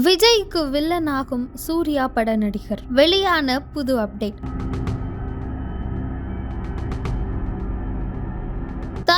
விஜய்க்கு வில்லனாகும் சூர்யா பட நடிகர். வெளியான புது அப்டேட்.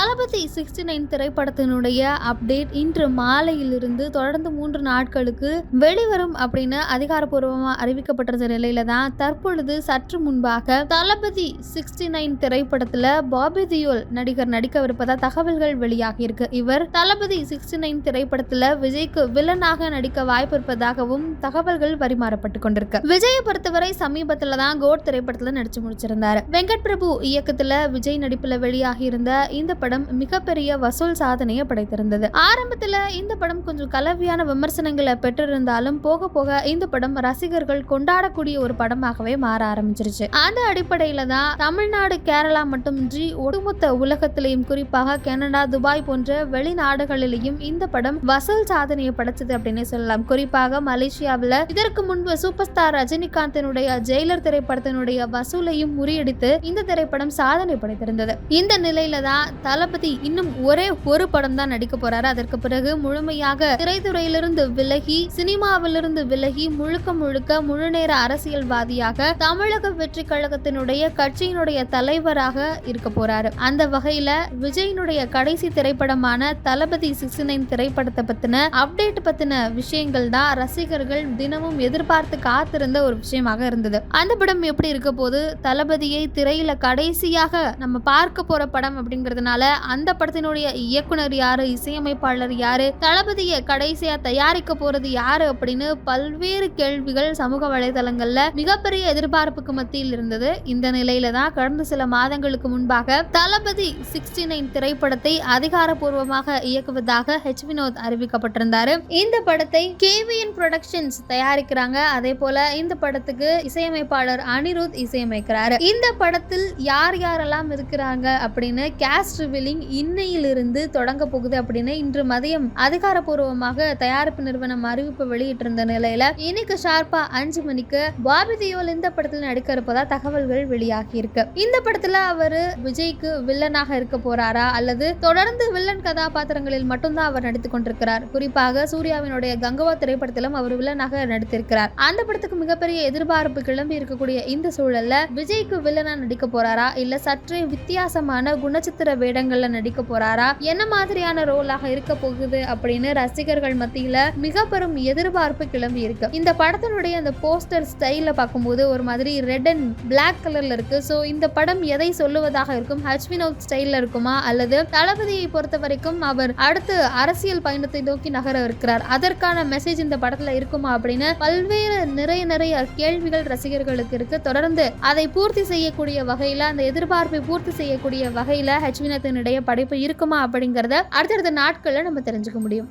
தளபதி சிக்ஸ்டி நைன் திரைப்படத்தினுடைய அப்டேட் இன்று மாலையிலிருந்து தொடர்ந்து மூன்று நாட்களுக்கு வெளிவரும் அப்படின்னு அதிகாரப்பூர்வமாக அறிவிக்கப்பட்டிருந்த நிலையில தான் தற்பொழுது சற்று முன்பாக தளபதி சிக்ஸ்டி நைன் திரைப்படத்தில் பாபி தியோல் நடிகர் நடிக்கவிருப்பதா தகவல்கள் வெளியாகி இருக்கு இவர் தளபதி சிக்ஸ்டி நைன் திரைப்படத்தில் விஜய்க்கு வில்லனாக நடிக்க வாய்ப்பு இருப்பதாகவும் தகவல்கள் பரிமாறப்பட்டு கொண்டிருக்கு. விஜயை பொறுத்தவரை சமீபத்தில் தான் கோட் திரைப்படத்தில் நடிச்சு முடிச்சிருந்தாரு. வெங்கட் பிரபு இயக்கத்தில் விஜய் நடிப்பில் வெளியாகி இருந்த இந்த படம் மிகப்பெரிய வசூல் சாதனையை படைத்திருந்தது. ஆரம்பத்தில் இந்த படம் கொஞ்சம் கலவையான விமர்சனங்களை பெற்றிருந்தாலும் போக போக இந்த படம் ரசிகர்கள் கொண்டாடக்கூடிய ஒரு படமாகவே மாற ஆரம்பிச்சிருச்சு. அந்த அடிப்படையில தான் தமிழ்நாடு கேரளா மட்டுமின்றி ஒட்டுமொத்த உலகத்திலையும் குறிப்பாக கனடா துபாய் போன்ற வெளிநாடுகளிலேயும் இந்த படம் வசூல் சாதனையை படைச்சது அப்படின்னு சொல்லலாம். குறிப்பாக மலேசியாவில் இதற்கு முன்பு சூப்பர் ஸ்டார் ரஜினிகாந்தினுடைய ஜெயிலர் திரைப்படத்தினுடைய வசூலையும் முறியடித்து இந்த திரைப்படம் சாதனை படைத்திருந்தது. இந்த நிலையில தான் தளபதி இன்னும் ஒரே ஒரு படம் தான் நடிக்க போறாரு. அதற்கு பிறகு முழுமையாக திரைத்துறையிலிருந்து விலகி சினிமாவிலிருந்து விலகி முழுக்க முழுக்க முழுநேர அரசியல்வாதியாக தமிழக வெற்றி கழகத்தினுடைய கட்சியினுடைய தலைவராக இருக்க போறாரு. அந்த வகையில விஜயினுடைய கடைசி திரைப்படமான தளபதி சிக்ஸ்டி நைன் திரைப்படத்தை பத்தின அப்டேட் பத்தின விஷயங்கள் தான் ரசிகர்கள் தினமும் எதிர்பார்த்து காத்திருந்த ஒரு விஷயமாக இருந்தது. அந்த படம் எப்படி இருக்க போது தளபதியை திரையில கடைசியாக நம்ம பார்க்க போற படம் அப்படிங்கிறதுனால அந்த படத்தினுடைய இயக்குனர் யாரு இசையமைப்பாளர் யாரு தளபதியை கடைசியா தயாரிக்க போறது யாரு அப்படின்னு பல்வேறு கேள்விகள் சமூக வலைதளங்கள்ல மிகப்பெரிய எதிர்பார்ப்புக்கு மத்தியில் இருந்தது. இந்த நிலையில தான் கடந்த சில மாதங்களுக்கு முன்பாக தளபதி சிக்ஸ்டி நைன் திரைப்படத்தை அதிகாரப்பூர்வமாக இயக்குவதாக ஹெச் வினோத் அறிவிக்கப்பட்டிருந்தாரு. இந்த படத்தை கேவிஎன் ப்ரொடக்ஷன்ஸ் தயாரிக்கிறாங்க. அதே போல இந்த படத்துக்கு இசையமைப்பாளர் அனிருத் இசையமைக்கிறாரு. இந்த படத்தில் யார் யாரெல்லாம் இருக்கிறாங்க அப்படின்னு கேஸ்ட் ரிவீலிங் இன்னையிலிருந்து தொடங்க போகுது அப்படின்னு இன்று மதியம் அதிகாரப்பூர்வமாக தயாரிப்பு நிறுவனம் அறிவிப்பு வெளியிட்டிருந்த நிலையில இன்னைக்கு ஷார்ப்பா அஞ்சு மணிக்கு பாபி தியோல் இந்த படத்தில் நடிக்க இருப்பதா தகவல்கள் வெளியாகி இருக்கு. இந்த படத்துல அவரு விஜய்க்கு வில்லனாக இருக்க போறாரா அல்லது தொடர்ந்து வில்லன் கதாபாத்திரங்களில் மட்டும்தான் அவர் நடித்துக் கொண்டிருக்கிறார்? குறிப்பாக சூர்யாவினுடைய கங்கவா திரைப்படத்திலும் அவர் வில்லனாக நடித்திருக்கிறார். அந்த படத்துக்கு மிகப்பெரிய எதிர்பார்ப்பு கிளம்பி இருக்கக்கூடிய இந்த சூழல்ல விஜய்க்கு வில்லனா நடிக்க போறாரா? இல்ல சற்றே வித்தியாசமான குணச்சித்திர படங்கள்ல நடிக்க போறாரா? என்ன மாதிரியான ரோலாக இருக்க போகுது? அப்படின்னு ரசிகர்கள் மத்தியில மிக பெரும் எதிர்பார்ப்பு கிளம்பி இருக்கு. இந்த படத்தினுடைய அந்த போஸ்டர் ஸ்டைல பார்க்கும்போது ஒரு மாதிரி ரெட் அண்ட் பிளாக் கலர்ல இருக்கு. ஸோ இந்த படம் எதை சொல்லுவதாக இருக்கும்? ஹச் வினோத் ஸ்டைல்ல இருக்குமா? அல்லது தளபதியை பொறுத்த வரைக்கும் அவர் அடுத்து அரசியல் பயணத்தை நோக்கி நகர இருக்கிறார். அதற்கான மெசேஜ் இந்த படத்துல இருக்குமா? அப்படின்னு பல்வேறு நிறைய நிறைய கேள்விகள் ரசிகர்களுக்கு இருக்கு. தொடர்ந்து அதை பூர்த்தி செய்யக்கூடிய வகையில அந்த எதிர்பார்ப்பை பூர்த்தி செய்யக்கூடிய வகையில ஹச் வினோத்தின் வினோத்தினுடைய படைப்பு இருக்குமா அப்படிங்கறத அடுத்தடுத்த நாட்கள்ல நம்ம தெரிஞ்சுக்க முடியும்.